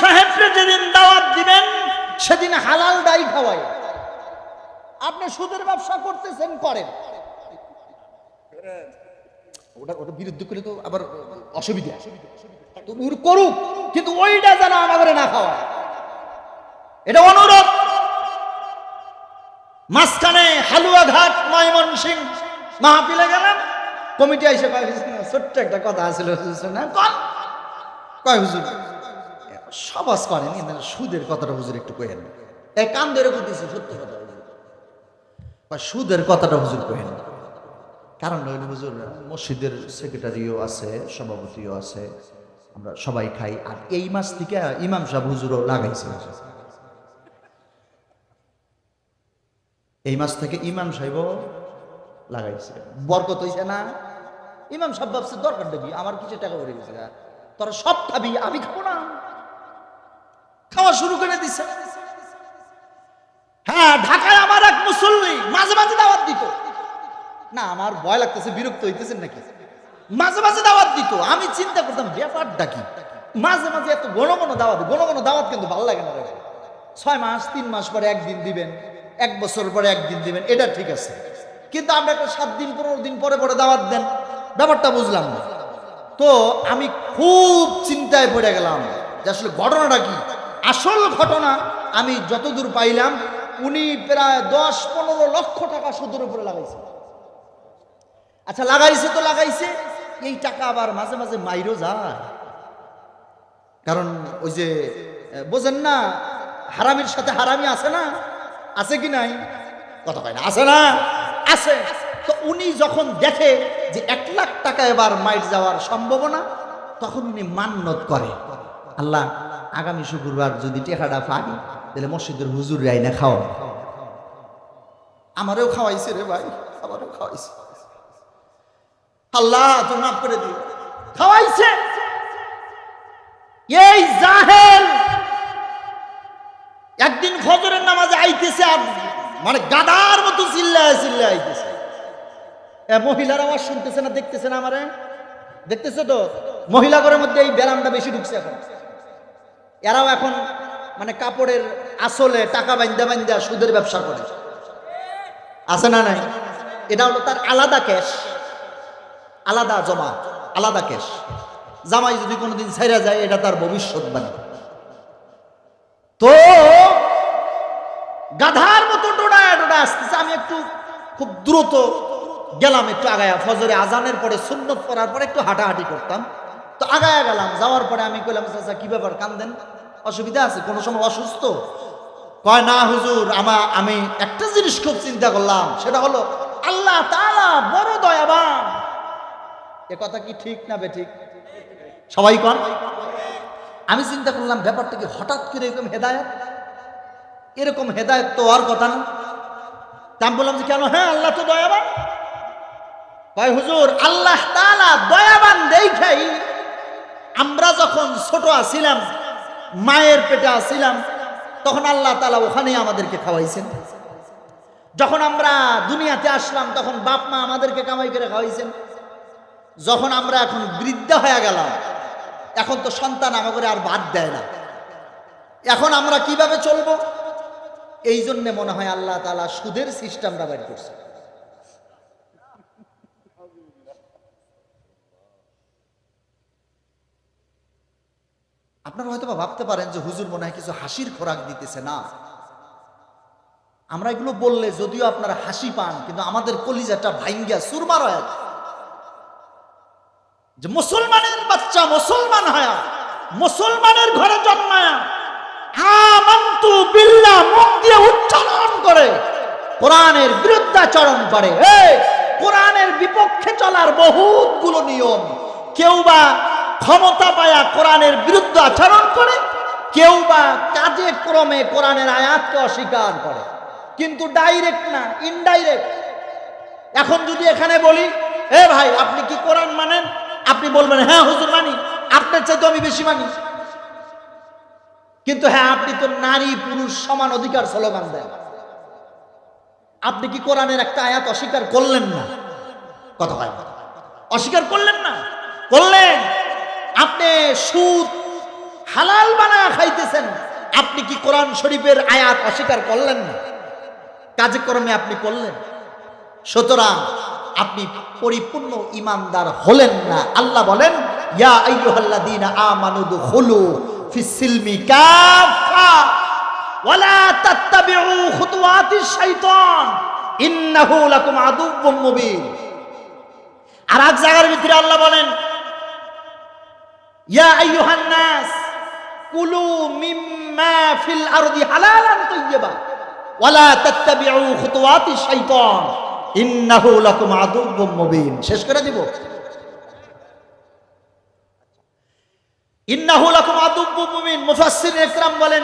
সাহেবকে যেদিন দাওয়াত দিবেন সেদিন হালাল ডাই খাওয়াই আপনি সুদের ব্যবসা করতেছেন করেন। ওটা ওটা বিরুদ্ধে করলে তো আবার অসুবিধা। তো ওর করুক কিন্তু ওইটা যেন আমাদের না খাওয়ায়। এটা অনুরোধ। মাঝখানে হালুয়া ঘাট ময়মন সিং মাহফিলে গেলাম কমিটি এসে ছোট্ট একটা কথা হুজুর, না কন? কয় হুজুর সবাস করেন সুদের কথাটা হুজুর একটু কহেন এই কান ধরে সত্য কথা কয় সুদের কথাটা হুজুর কহেন কারণ হইল হুজুর, মসজিদের সেক্রেটারিও আছে, সভাপতিও আছে, আমরা সবাই খাই। আর এই মাস থেকে ইমাম সাহেব হুজুরও লাগাইছে। এই মাস থেকে ইমাম সাহেবও লাগাইছে। বরকত হইছে না? ইমাম সাহেব ভাবছে দরকার দেবি আমার কিছু টাকা পড়ে গেছে। তোরা সব খাবি, আমি খাব না। খাওয়া শুরু করে দিছে। হ্যাঁ ঢাকায় আমার এক মুসল্লি মাঝে মাঝে দাওয়াত দিত। না আমার ভয় লাগতেছে বিরক্ত হইতেছেন নাকি? মাঝে মাঝে দাওয়াত দিত। আমি চিন্তা করতাম ব্যাপারটা কি? মাঝে মাঝে এত ঘন ঘন দাওয়াত ঘন ঘন দাওয়াত কিন্তু ভালো লাগে না ছয় মাস তিন মাস পরে একদিন দিবেন এক বছর পরে একদিন দিবেন এটা ঠিক আছে। কিন্তু আমরা একটা সাত দিন পনেরো দিন পরে পরে দাওয়াত দেন। ব্যাপারটা বুঝলাম না। তো আমি খুব চিন্তায় পড়ে গেলাম যে আসলে ঘটনাটা কি? আসল ঘটনা আমি যতদূর পাইলাম, উনি প্রায় দশ পনেরো লক্ষ টাকা সুদের উপরে লাগাইছে। আচ্ছা লাগাইছে তো লাগাইছে, এই টাকা আবার মাঝে মাঝে মাইরও যায়। কারণ ওই যে বোঝেন না, হারামির সাথে হারামি আছে না? আছে কি নাই? কথা কয় না, আছে না? আছে। তো উনি যখন দেখে যে এক লাখ টাকা এবার মাইট যাওয়ার সম্ভাবনা, তখন উনি মান্নত করে। আল্লাহ আগামী শুক্রবার যদি টেকাটা পাই তাহলে মসজিদের হুজুর রাই না খাওয়া আমারও খাওয়াইছে রে ভাই, আমারও খাওয়াইছে। আল্লাহ তুমি মাফ করে দিও। খাওয়াইছে। এই জাহেল! একদিন ফজরের নামাজে আইতেছে আর মানে গাদার মতো চিল্লায় চিল্লায় আইতেছে। মহিলার আওয়াজ শুনতেছে না, দেখতেছে না আমারে? দেখতেছে তো? মহিলা ঘরের মধ্যে এই ব্যারামটা বেশি ঢুকছে এখন। এরাও এখন মানে কাপড়ের আসলে টাকা বান্ধা বান্ধা সুদের ব্যবসা করে। আছে না নাই? এটা হলো তার আলাদা ক্যাশ। আলাদা জমা, আলাদা ক্যাশ। জামাই যদি কোনোদিন ছাইরা যায়, এটা তার ভবিষ্যৎ ভবিষ্যৎবাণী তো গাধার মতো ডোডায় ডোডা আসতেছে। আমি একটু খুব দ্রুত গেলাম, একটু আগায়া। ফজরে আজানের পরে, সুন্নত পড়ার পরে একটু হাঁটাহাঁটি করতাম। তো আগায় গেলাম। যাওয়ার পরে আমি কইলাম চাচা কি ব্যাপার? কান্দেন অসুবিধা আছে, কোনো সময় অসুস্থ? কয়, না হুজুর, আমা, আমি একটা জিনিস খুব চিন্তা করলাম, সেটা হলো আল্লাহ তালা বড় দয়াবান। এ কথা কি ঠিক না বে ঠিক সবাই কন। আমি চিন্তা করলাম, ব্যাপারটা কি হঠাৎ করে এরকম হেদায়ত? এরকম হেদায়ত তো আর কথা না। তা বললাম যে, কেন? হ্যাঁ আল্লাহ তো দয়াবান। কয়, হুজুর, আল্লাহ আমরা যখন ছোট আছিলাম, মায়ের পেটে আছিলাম, তখন আল্লাহ তালা ওখানেই আমাদেরকে খাওয়াইছেন। যখন আমরা দুনিয়াতে আসলাম, তখন বাপ মা আমাদেরকে কামাই করে খাওয়াইছেন। যখন আমরা এখন বৃদ্ধা হয়ে গেলাম, এখন তো সন্তান আমাকে আর বাদ দেয় না। এখন আমরা কীভাবে চলবো? এই জন্যে মনে হয় আল্লাহ তালা সুদের সিস্টেমটা বের করছে। আপনারা হয়তো ভাবতে পারেন যে হুজুর মনে হয় কিছু হাসির খোরাক দিতেছে, না। আমরা এগুলো বললে যদিও আপনারা হাসি পান, কিন্তু আমাদের কলিজাটা ভাইঙ্গা সুরমার হয়ে যে মুসলমানের বাচ্চা মুসলমান হয়া, মুসলমানের ঘরে জন্মায়া, আমান্তু বিল্লাহ মুখ দিয়ে উচ্চারণ করে, কোরআনের বিরুদ্ধাচরণ করে। কোরআনের বিপক্ষে চলার বহুতগুলো নিয়ম, কেউ বা ক্ষমতা পায়া কোরআনের বিরুদ্ধে আচরণ করে, কেউ বা কাজে ক্রমে কোরআনের আয়াতকে অস্বীকার করে। কিন্তু ডাইরেক্ট না ইনডাইরেক্ট এখন যদি এখানে বলি, এ ভাই, আপনি কি কোরআন মানেন? আপনি বলবেন হ্যাঁ হুজুর মানি। আপনার চাইতে আমি বেশি মানি। কিন্তু হ্যাঁ আপনি তো নারী, পুরুষ, সমান অধিকার, স্লোগান দেন। আপনি কি কোরআনের একটা আয়াত অস্বীকার করলেন না? কথা হয়। অস্বীকার করলেন না? করলেন। আপনি সুদ হালাল বানায় খাইতেছেন, আপনি কি কোরআন শরীফের আয়াত অস্বীকার করলেন না? কাজকর্মে আপনি করলেন? সুতরাং আপনি পরিপূর্ণ ইমানদার হলেন না। আল্লাহ বলেন, ইয়া আইয়ুহাল্লাযীনা আমানু দুখুলু ফিস-সিলমি কাফা ওয়ালা তাত্তাবিউ খুতুওয়াতিশ শাইতান, ইন্নাহু লাকুম আদুউম মুবিন। আর এক জায়গার ভিতরে আল্লাহ বলেন ইয়া আইয়ুহান নাস কুলু মিম্মা ফিল আরদি হালালান তাইয়্যিবা ওয়ালা তাত্তাবিউ খুতুওয়াতিশ শাইতান ইন্নাহু লাকুম আদুউম মুবিন শেষ করে দিব। ইন্নাহু লাকুম আদুউম মুবিন মুফাসসির ইকরাম বলেন